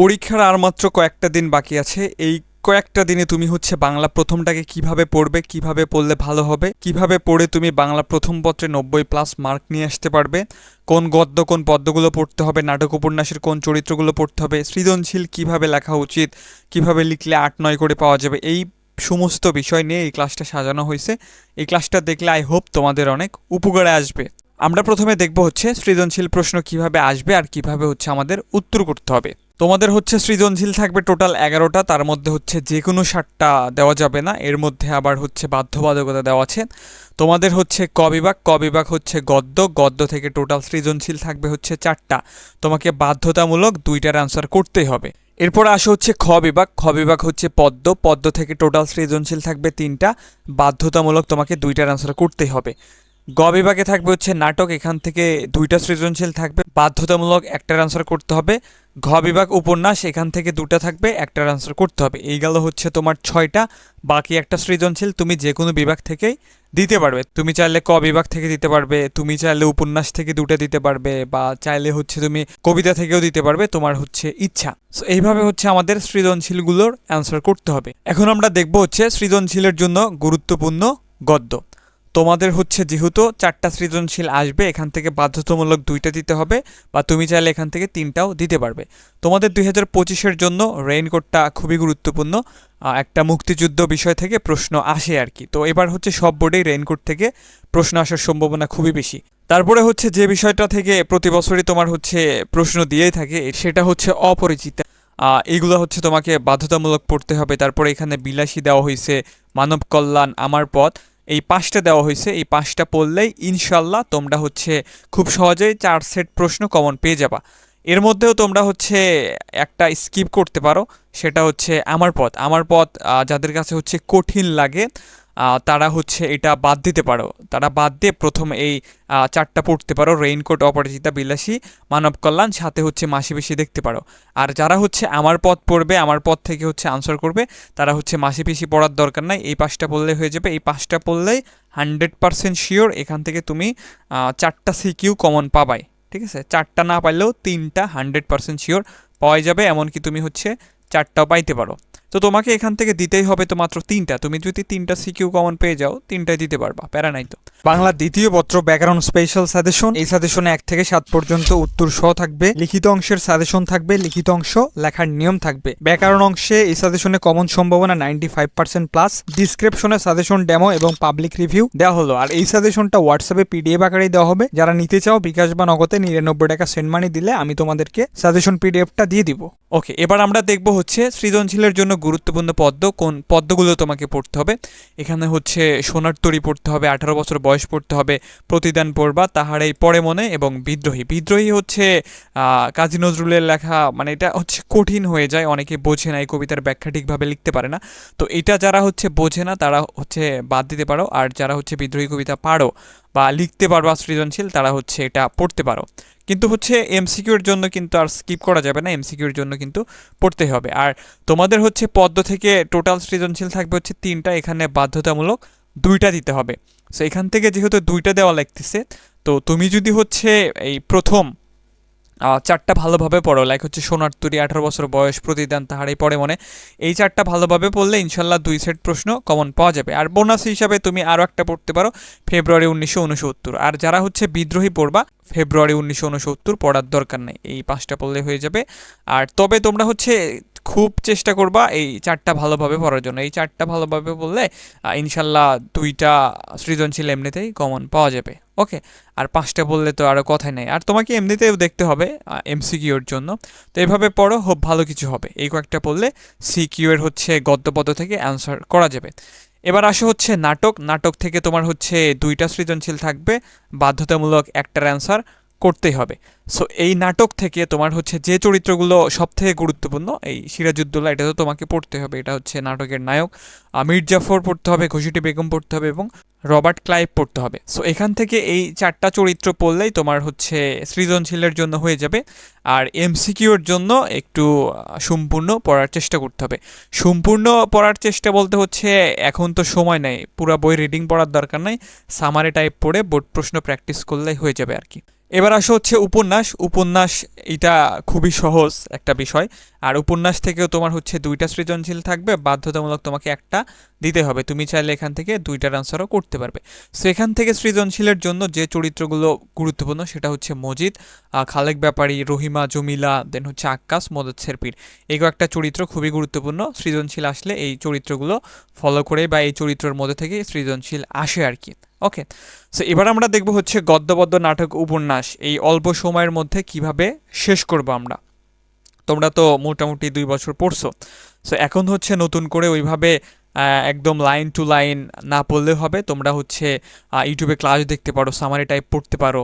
পরীক্ষার আর মাত্র কয়েকটা দিন বাকি আছে। এই কয়েকটা দিনে তুমি হচ্ছে বাংলা প্রথমটাকে কীভাবে পড়বে, কীভাবে পড়লে ভালো হবে, কীভাবে পড়ে তুমি বাংলা প্রথম পত্রে নব্বই প্লাস মার্ক নিয়ে আসতে পারবে, কোন গদ্য, কোন পদ্যগুলো পড়তে হবে নাটক উপন্যাসের কোন চরিত্রগুলো পড়তে হবে, সৃজনশীল কীভাবে লেখা উচিত, কীভাবে লিখলে আট, নয় করে পাওয়া যাবে, এই সমস্ত বিষয় নিয়ে এই ক্লাসটা সাজানো হয়েছে। এই ক্লাসটা দেখলে আই হোপ তোমাদের অনেক উপকারে আসবে। আমরা প্রথমে দেখব হচ্ছে সৃজনশীল প্রশ্ন কীভাবে আসবে আর কীভাবে হচ্ছে আমাদের উত্তর করতে হবে। তোমাদের হচ্ছে সৃজনশীল থাকবে টোটাল এগারোটা, তার মধ্যে হচ্ছে যে কোনো ষাটটা দেওয়া যাবে না, এর মধ্যে আবার হচ্ছে বাধ্যবাধকতা দেওয়া আছে। তোমাদের হচ্ছে ক বিভাগ ক বিভাগ হচ্ছে গদ্য গদ্য থেকে টোটাল সৃজনশীল থাকবে হচ্ছে চারটা। তোমাকে বাধ্যতামূলক দুইটার অ্যান্সার করতেই হবে। এরপর আসে হচ্ছে খ বিভাগ খ বিভাগ হচ্ছে পদ্ম পদ্ম থেকে টোটাল সৃজনশীল থাকবে তিনটা, বাধ্যতামূলক তোমাকে দুইটার অ্যান্সার করতেই হবে। গ বিভাগে থাকবে হচ্ছে নাটক, এখান থেকে দুইটা সৃজনশীল থাকবে, বাধ্যতামূলক একটার অ্যান্সার করতে হবে। ঘ বিভাগ উপন্যাস, এখান থেকে দুটো থাকবে, একটার অ্যান্সার করতে হবে। এই গেল হচ্ছে তোমার ছয়টা, বাকি একটা সৃজনশীল, তুমি যে কোনো বিভাগ থেকেই দিতে পারবে। তুমি চাইলে ক বিভাগ থেকে দিতে পারবে, তুমি চাইলে উপন্যাস থেকে দুটো দিতে পারবে, বা চাইলে হচ্ছে তুমি কবিতা থেকেও দিতে পারবে, তোমার হচ্ছে ইচ্ছা। সো এইভাবে হচ্ছে আমাদের সৃজনশীলগুলোর অ্যান্সার করতে হবে। এখন আমরা দেখব হচ্ছে সৃজনশীলের জন্য গুরুত্বপূর্ণ গদ্য। তোমাদের হচ্ছে যেহেতু চারটা সৃজনশীল আসবে এখান থেকে বাধ্যতামূলক দুইটা দিতে হবে বা তুমি চাইলে এখান থেকে তিনটাও দিতে পারবে। তোমাদের দুই হাজার পঁচিশের জন্য রেইনকোটটা খুবই গুরুত্বপূর্ণ। একটা মুক্তিযুদ্ধ বিষয় থেকে প্রশ্ন আসে আর কি। তো এবার হচ্ছে সব বোর্ডেই রেইনকোট থেকে প্রশ্ন আসার সম্ভাবনা খুবই বেশি। তারপরে হচ্ছে যে বিষয়টা থেকে প্রতি বছরই তোমার হচ্ছে প্রশ্ন দিয়েই থাকে সেটা হচ্ছে অপরিচিতা। আহ, এইগুলো হচ্ছে তোমাকে বাধ্যতামূলক পড়তে হবে। তারপরে এখানে বিলাসী দেওয়া হয়েছে মানব কল্যাণ আমার পথ। এই পাঁচটা দেওয়া হয়েছে, এই পাঁচটা পড়লেই ইনশাল্লাহ তোমরা হচ্ছে খুব সহজেই চার সেট প্রশ্ন কমন পেয়ে যাবা। এর মধ্যেও তোমরা হচ্ছে একটা স্কিপ করতে পারো, সেটা হচ্ছে আমার পথ। আমার পথ যাদের কাছে হচ্ছে কঠিন লাগে তারা হচ্ছে এটা বাদ দিতে পারো। তারা বাদ দিয়ে প্রথম এই চারটা পড়তে পারো রেইনকোট অপরাজিতা, বিলাসী, মানব কল্যাণ, সাথে হচ্ছে মাসি বেশি দেখতে পারো। আর যারা হচ্ছে আমার পথ পড়বে, আমার পথ থেকে হচ্ছে আনসার করবে, তারা হচ্ছে মাসি পিসি পড়ার দরকার নাই। এই পাঁচটা পড়লে হয়ে যাবে। এই পাঁচটা পড়লেই হান্ড্রেড পারসেন্ট শিওর এখান থেকে তুমি চারটা সিকিউ কমন পাবাই। ঠিক আছে? চারটা না পাইলেও তিনটা হান্ড্রেড পারসেন্ট শিওর পাওয়া যাবে। এমনকি তুমি হচ্ছে চারটাও পাইতে পারো। তো তোমাকে এখান থেকে দিতেই হবে তো মাত্র তিনটা। তুমি যদি তিনটা সিকিউ কমন পেয়ে যাও, তিনটাই দিতে পারবা প্যারা নাই তো। বাংলা দ্বিতীয় পত্র ব্যাকরণ স্পেশাল সাজেশন এই সাজেশনে এক থেকে সাত পর্যন্ত উত্তর সহ থাকবে। লিখিত অংশের সাজেশন থাকবে, লিখিত অংশ লেখার নিয়ম থাকবে। ব্যাকরণ অংশে এই সাজেশনে কমন সম্ভাবনা নাইনটি ফাইভ পার্সেন্ট প্লাস ডিসক্রিপশনে সাজেশন ডেমো এবং পাবলিক রিভিউ দেওয়া হলো। আর এই সাজেশনটা হোয়াটসঅ্যাপে পিডিএফ আকারেই দেওয়া হবে। যারা নিতে চাও, বিকাশ বা নগদে নিরানব্বই টাকা সেন্ড মানি দিলে আমি তোমাদেরকে সাজেশন পিডিএফটা দিয়ে দিব। ওকে এবার আমরা দেখব হচ্ছে সৃজনশীলের জন্য গুরুত্বপূর্ণ পদ্ম কোন পদ্মগুলো তোমাকে পড়তে হবে? এখানে হচ্ছে সোনার তরি পড়তে হবে, আঠারো বছর বয়স পড়তে হবে, প্রতিদান পড়বা তাহার এই পরে মনে এবং বিদ্রোহী। বিদ্রোহী হচ্ছে কাজী নজরুলের লেখা মানে এটা হচ্ছে কঠিন হয়ে যায়, অনেকে বোঝে না, এই কবিতার ব্যাখ্যা ঠিকভাবে লিখতে পারে না। তো এটা যারা হচ্ছে বোঝে না, তারা হচ্ছে বাদ দিতে পারো, আর যারা হচ্ছে বিদ্রোহী কবিতা পারো বা লিখতে পারবা সৃজনশীল, তারা হচ্ছে এটা পড়তে পারো। কিন্তু হচ্ছে এমসিকিউর জন্য কিন্তু আর স্কিপ করা যাবে না এমসিকিউর জন্য কিন্তু পড়তে হবে। আর তোমাদের হচ্ছে পদ্ম থেকে টোটাল সৃজনশীল থাকবে হচ্ছে তিনটা, এখানে বাধ্যতামূলক দুইটা দিতে হবে। সো এখান থেকে যেহেতু দুইটা দেওয়া লাগতেছে, তো তুমি যদি হচ্ছে এই প্রথম চারটা ভালোভাবে পড়ো। লাইক হচ্ছে সোনার তুরি, আঠারো বছর বয়স, প্রতিদান তাহারাই পড়ে মনে। এই চারটা ভালোভাবে পড়লে ইনশাল্লাহ দুই সেট প্রশ্ন কমন পাওয়া যাবে। আর বোনাস হিসাবে তুমি আরও একটা পড়তে পারো ফেব্রুয়ারি উনিশশো উনসত্তর। আর যারা হচ্ছে বিদ্রোহী পড়বা ফেব্রুয়ারি উনিশশো উনসত্তর পড়ার দরকার নেই। এই পাঁচটা পড়লে হয়ে যাবে। আর তবে তোমরা হচ্ছে খুব চেষ্টা করবা এই চারটা ভালোভাবে পড়ার জন্য। এই চারটা ভালোভাবে বললে ইনশাল্লাহ দুইটা সৃজনশীল এমনিতেই কমন পাওয়া যাবে। ওকে? আর পাঁচটা বললে তো আরও কথাই নেই। আর তোমাকে এমনিতেও দেখতে হবে এমসিকিউর জন্য। তো এভাবে পড়ো খুব ভালো কিছু হবে। এই কয়েকটা পড়লে সিকিউ এর হচ্ছে গদ্যপদ থেকে অ্যান্সার করা যাবে। এবার আসে হচ্ছে নাটক। নাটক থেকে তোমার হচ্ছে দুইটা সৃজনশীল থাকবে। বাধ্যতামূলক একটার অ্যান্সার করতেই হবে। সো এই নাটক থেকে তোমার হচ্ছে যে চরিত্রগুলো সব থেকে গুরুত্বপূর্ণ এই সিরাজউদ্দৌলা এটা তো তোমাকে পড়তে হবে। এটা হচ্ছে নাটকের নায়ক। আহ, মীর জাফর পড়তে হবে ঘুষিটি বেগম পড়তে হবে এবং রবার্ট ক্লাইভ পড়তে হবে। সো এখান থেকে এই চারটা চরিত্র পড়লেই তোমার হচ্ছে সৃজনশীলের জন্য হয়ে যাবে আর এমসিকিউর জন্য একটু সম্পূর্ণ পড়ার চেষ্টা করতে হবে। সম্পূর্ণ পড়ার চেষ্টা বলতে হচ্ছে এখন তো সময় নেই। পুরো বই রিডিং পড়ার দরকার নাই। সামারে টাইপ পড়ে বোর্ড প্রশ্ন প্র্যাকটিস করলেই হয়ে যাবে আর কি। এবার আসো হচ্ছে উপন্যাস। উপন্যাস এটা খুবই সহজ একটা বিষয়। আর উপন্যাস থেকেও তোমার হচ্ছে দুইটা সৃজনশীল থাকবে, বাধ্যতামূলক তোমাকে একটা দিতে হবে। তুমি চাইলে এখান থেকে দুইটার আনসারও করতে পারবে। সো এখান থেকে সৃজনশীলের জন্য যে চরিত্রগুলো গুরুত্বপূর্ণ সেটা হচ্ছে মজিদ খালেক ব্যাপারী, রহিমা, জমিলা দেন হচ্ছে আক্কাস মোদাচ্ছের পীর এই একটা চরিত্র খুবই গুরুত্বপূর্ণ। সৃজনশীল আসলে এই চরিত্রগুলো ফলো করে বা এই চরিত্রের মধ্যে থেকে সৃজনশীল আসে আর কি। ওকে সো এবার আমরা দেখব হচ্ছে গদ্যবদ্য নাটক উপন্যাস। এই অল্প সময়ের মধ্যে কীভাবে শেষ করব আমরা। তোমরা তো মোটামুটি দুই বছর পড়ছো। সো এখন হচ্ছে নতুন করে ওইভাবে একদম লাইন টু লাইন না পড়লে হবে। তোমরা হচ্ছে ইউটিউবে ক্লাস দেখতে পারো সামারি টাইপ পড়তে পারো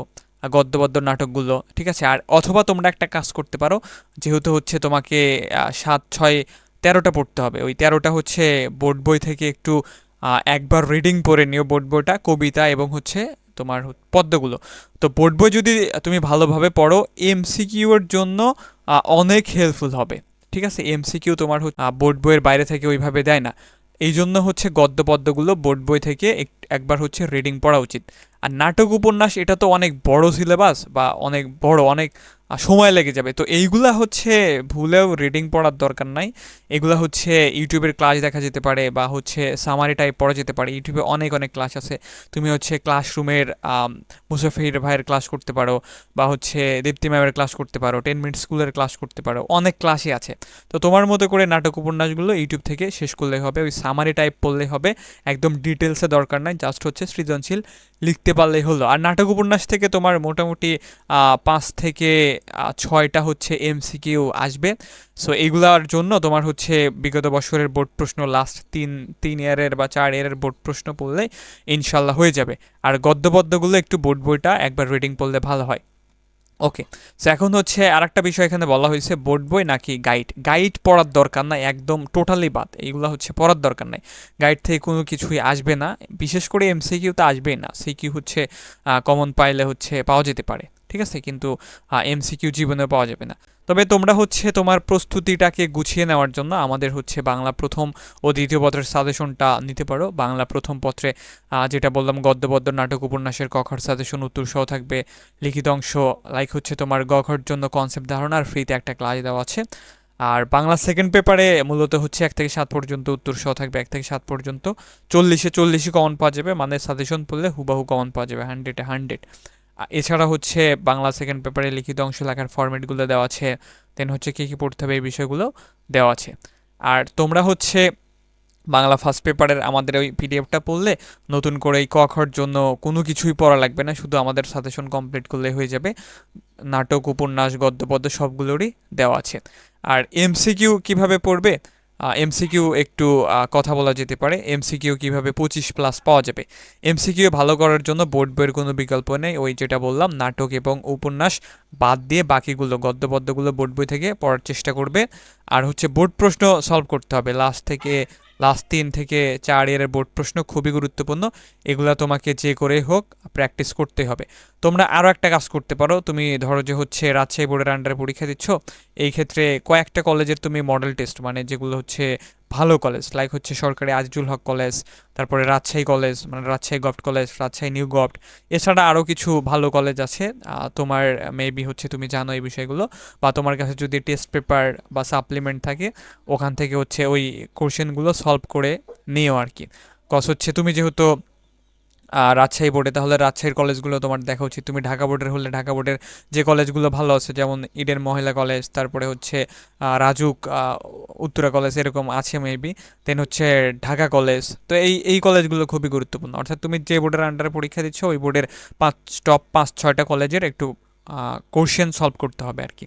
গদ্যবদ্য নাটকগুলো, ঠিক আছে? আর অথবা তোমরা একটা কাজ করতে পারো, যেহেতু হচ্ছে তোমাকে সাত, ছয়, তেরোটা পড়তে হবে। ওই তেরোটা হচ্ছে বোর্ড বই থেকে একটু একবার রিডিং পড়ে নিও বোর্ড বইটা, কবিতা এবং হচ্ছে তোমার পদ্মগুলো। তো বোর্ড বই যদি তুমি ভালোভাবে পড়ো এমসিকিউর জন্য অনেক হেল্পফুল হবে। ঠিক আছে? এমসিকিউ তোমার বোর্ড বইয়ের বাইরে থেকে ওইভাবে দেয় না। এই জন্য হচ্ছে গদ্য পদ্মগুলো বোর্ড বই থেকে এক- একবার হচ্ছে রিডিং পড়া উচিত। আর নাটক উপন্যাস, এটা তো অনেক বড় সিলেবাস বা অনেক বড়, অনেক সময় লেগে যাবে। তো এইগুলা হচ্ছে ভুলেও রিডিং পড়ার দরকার নাই। এগুলা হচ্ছে ইউটিউবের ক্লাস দেখা যেতে পারে বা হচ্ছে সামারি টাইপ পড়া যেতে পারে। ইউটিউবে অনেক অনেক ক্লাস আছে। তুমি হচ্ছে ক্লাসরুমের মুসাফির ভাইয়ের ক্লাস করতে পারো বা হচ্ছে দীপ্তি ম্যামের ক্লাস করতে পারো টেন মিনিট স্কুলের ক্লাস করতে পারো। অনেক ক্লাসই আছে। তো তোমার মতো করে নাটক উপন্যাসগুলো ইউটিউব থেকে শেষ করলেই হবে। ওই সামারি টাইপ পড়লে হবে। একদম ডিটেলসে দরকার নাই। জাস্ট হচ্ছে সৃজনশীল লিখতে পারলেই হলো। আর নাটক উপন্যাস থেকে তোমার মোটামুটি পাঁচ থেকে ছয়টা হচ্ছে এমসিকিউ আসবে। সো এগুলার জন্য তোমার হচ্ছে বিগত বছরের বোর্ড প্রশ্ন লাস্ট তিন তিন ইয়ারের বা চার ইয়ারের বোর্ড প্রশ্ন পড়লে ইনশাল্লাহ হয়ে যাবে। আর গদ্যপদ্যগুলো একটু বোর্ড বইটা একবার রিডিং পড়লে ভালো হয়। ওকে সো এখন হচ্ছে আর একটা বিষয় এখানে বলা হয়েছে বোর্ড বই নাকি গাইড গাইড পড়ার দরকার নাই, একদম টোটালি বাদ। এইগুলো হচ্ছে পড়ার দরকার নাই। গাইড থেকে কোনো কিছুই আসবে না। বিশেষ করে এমসিকিউ তো আসবেই না। সিকিউ হচ্ছে কমন পাইলে হচ্ছে পাওয়া যেতে পারে। ঠিক আছে? কিন্তু এমসিকিউ জীবনে পাওয়া যাবে না। তবে তোমরা হচ্ছে তোমার প্রস্তুতিটাকে গুছিয়ে নেওয়ার জন্য আমাদের হচ্ছে বাংলা প্রথম ও দ্বিতীয় পত্রের সাজেশনটা নিতে পারো। বাংলা প্রথম পত্রে যেটা বললাম, গদ্যবদ্য নাটক উপন্যাসের কখর সাজেশন উত্তর সহ থাকবে। লিখিত অংশ লাইক হচ্ছে তোমার গখর জন্য কনসেপ্ট ধারণা আর ফ্রিতে একটা ক্লাস দেওয়া আছে। আর বাংলা সেকেন্ড পেপারে মূলত হচ্ছে এক থেকে সাত পর্যন্ত উত্তর সহ থাকবে, এক থেকে সাত পর্যন্ত। চল্লিশে চল্লিশে কমন পাওয়া যাবে মানে সাজেশন পড়লে হুবাহু কমন পাওয়া যাবে হান্ড্রেডে হান্ড্রেড এছাড়া হচ্ছে বাংলা সেকেন্ড পেপারে লিখিত অংশ লেখার ফরম্যাটগুলো দেওয়া আছে দেন হচ্ছে কী কী পড়তে হবে এই বিষয়গুলো দেওয়া আছে। আর তোমরা হচ্ছে বাংলা ফার্স্ট পেপারের আমাদের ওই পিডিএফটা পড়লে নতুন করে এই কখর জন্য কোনো কিছুই পড়া লাগবে না, শুধু আমাদের সাজেশন কমপ্লিট করলে হয়ে যাবে। নাটক, উপন্যাস গদ্য পদ্য সবগুলোরই দেওয়া আছে। আর এমসিকিউ কীভাবে পড়বে? এমসিকিউ একটু কথা বলা যেতে পারে। এমসিকিউ কীভাবে পঁচিশ প্লাস পাওয়া যাবে? এমসিকিউ ভালো করার জন্য বোর্ড বইয়ের কোনো বিকল্প নেই। ওই যেটা বললাম, নাটক এবং উপন্যাস বাদ দিয়ে বাকিগুলো গদ্য পদ্যগুলো বোর্ড বই থেকে পড়ার চেষ্টা করবে। আর হচ্ছে বোর্ড প্রশ্ন সলভ করতে হবে। লাস্ট থেকে লাস্ট তিন থেকে চার ইয়ারের বোর্ড প্রশ্ন খুবই গুরুত্বপূর্ণ। এগুলো তোমাকে যে করে হোক প্র্যাকটিস করতে হবে। তোমরা আরও একটা কাজ করতে পারো। তুমি ধরো যে হচ্ছে রাজশাহী বোর্ডের আন্ডারে পরীক্ষা দিচ্ছ, এই ক্ষেত্রে কয়েকটা কলেজের তুমি মডেল টেস্ট মানে যেগুলো হচ্ছে ভালো কলেজ লাইক হচ্ছে সরকারি আজিজুল হক কলেজ তারপরে রাজশাহী কলেজ মানে Rajshahi govt college Rajshahi new govt এছাড়া আরও কিছু ভালো কলেজ আছে। তোমার মেবি হচ্ছে তুমি জানো এই বিষয়গুলো, বা তোমার কাছে যদি টেস্ট পেপার বা সাপ্লিমেন্ট থাকে, ওখান থেকে হচ্ছে ওই কোশ্চেনগুলো সলভ করে নিও আর কি কস হচ্ছে তুমি যেহেতু রাজশাহী বোর্ডে তাহলে রাজশাহীর কলেজগুলো তোমার দেখা উচিত। তুমি ঢাকা বোর্ডের হলে ঢাকা বোর্ডের যে কলেজগুলো ভালো আছে, যেমন ইডেন মহিলা কলেজ তারপরে হচ্ছে রাজুক উত্তরা কলেজ এরকম আছে মেবি দেন হচ্ছে ঢাকা কলেজ তো এই এই কলেজগুলো খুবই গুরুত্বপূর্ণ। অর্থাৎ তুমি যে বোর্ডের আন্ডারে পরীক্ষা দিচ্ছ, ওই বোর্ডের পাঁচ টপ পাঁচ, ছয়টা কলেজের একটু কোশ্চেন সলভ করতে হবে আর কি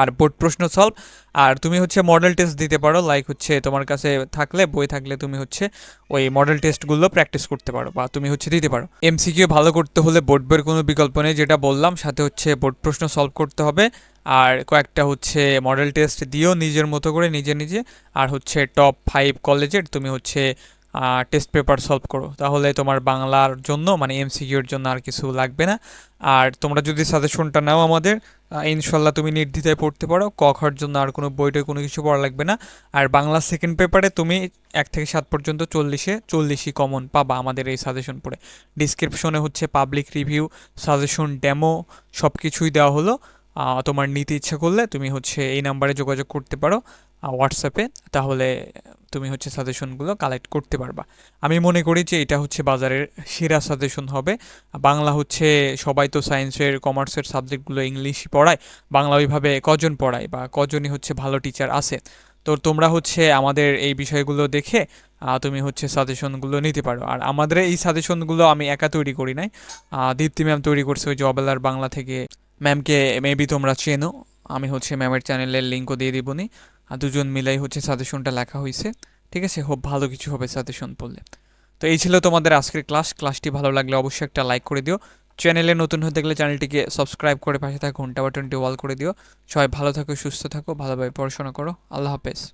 আর বোর্ড প্রশ্ন সলভ। আর তুমি হচ্ছে মডেল টেস্ট দিতে পারো লাইক হচ্ছে তোমার কাছে থাকলে, বই থাকলে তুমি হচ্ছে ওই মডেল টেস্টগুলো প্র্যাকটিস করতে পারো বা তুমি হচ্ছে দিতে পারো। এমসিকিউ ভালো করতে হলে বোর্ড বইয়ের কোনো বিকল্প নেই, যেটা বললাম, সাথে হচ্ছে বোর্ড প্রশ্ন সলভ করতে হবে। আর কয়েকটা হচ্ছে মডেল টেস্ট দিও নিজের মতো করে নিজে নিজে, আর হচ্ছে টপ ফাইভ কলেজের তুমি হচ্ছে টেস্ট পেপার সলভ করো। তাহলে তোমার বাংলার জন্য মানে এমসিকিউর জন্য আর কিছু লাগবে না। আর তোমরা যদি সাজেশনটা নাও আমাদের ইনশাল্লাহ তুমি নির্দ্বিধায় পড়তে পারো। ক জন্য আর কোনো বইটে কোনো কিছু পড়া লাগবে না। আর বাংলা সেকেন্ড পেপারে তুমি এক থেকে সাত পর্যন্ত চল্লিশে, চল্লিশই কমন পাবা আমাদের এই সাজেশন পড়ে। ডিসক্রিপশনে হচ্ছে পাবলিক রিভিউ সাজেশন ডেমো সব কিছুই দেওয়া হলো। তোমার নিতে ইচ্ছা করলে তুমি হচ্ছে এই নাম্বারে যোগাযোগ করতে পারো হোয়াটসঅ্যাপে তাহলে তুমি হচ্ছে সাজেশনগুলো কালেক্ট করতে পারবা। আমি মনে করি যে এটা হচ্ছে বাজারের সেরা সাজেশন হবে। বাংলা হচ্ছে সবাই তো সায়েন্সের কমার্সের সাবজেক্টগুলো ইংলিশ পড়ায়, বাংলা ওইভাবে কজন পড়ায় বা কজনই হচ্ছে ভালো টিচার আছে। তো তোমরা হচ্ছে আমাদের এই বিষয়গুলো দেখে তুমি হচ্ছে সাজেশনগুলো নিতে পারো। আর আমাদের এই সাজেশনগুলো আমি একা তৈরি করি নাই। দীপ্তি ম্যাম তৈরি করছে ওই জবেলার বাংলা থেকে। ম্যামকে মেবি তোমরা চেনো। আমি হচ্ছে ম্যামের চ্যানেলের লিঙ্কও দিয়ে দিবনি দুজন মিলাই হচ্ছে সাজেশনটা লেখা হয়েছে ঠিক আছে? হোপ ভালো কিছু হবে সাজেশন পড়লে। তো এই ছিল তোমাদের আজকের ক্লাস ক্লাসটি ভালো লাগলে অবশ্যই একটা লাইক করে দিও। চ্যানেলে নতুন হতে গেলে চ্যানেলটিকে সাবস্ক্রাইব করে পাশে থাকা ঘণ্টা বাটনটি ওয়াল করে দিও। সবাই ভালো থাকো, সুস্থ থাকো, ভালোভাবে পড়াশোনা করো। আল্লাহ হাফেজ।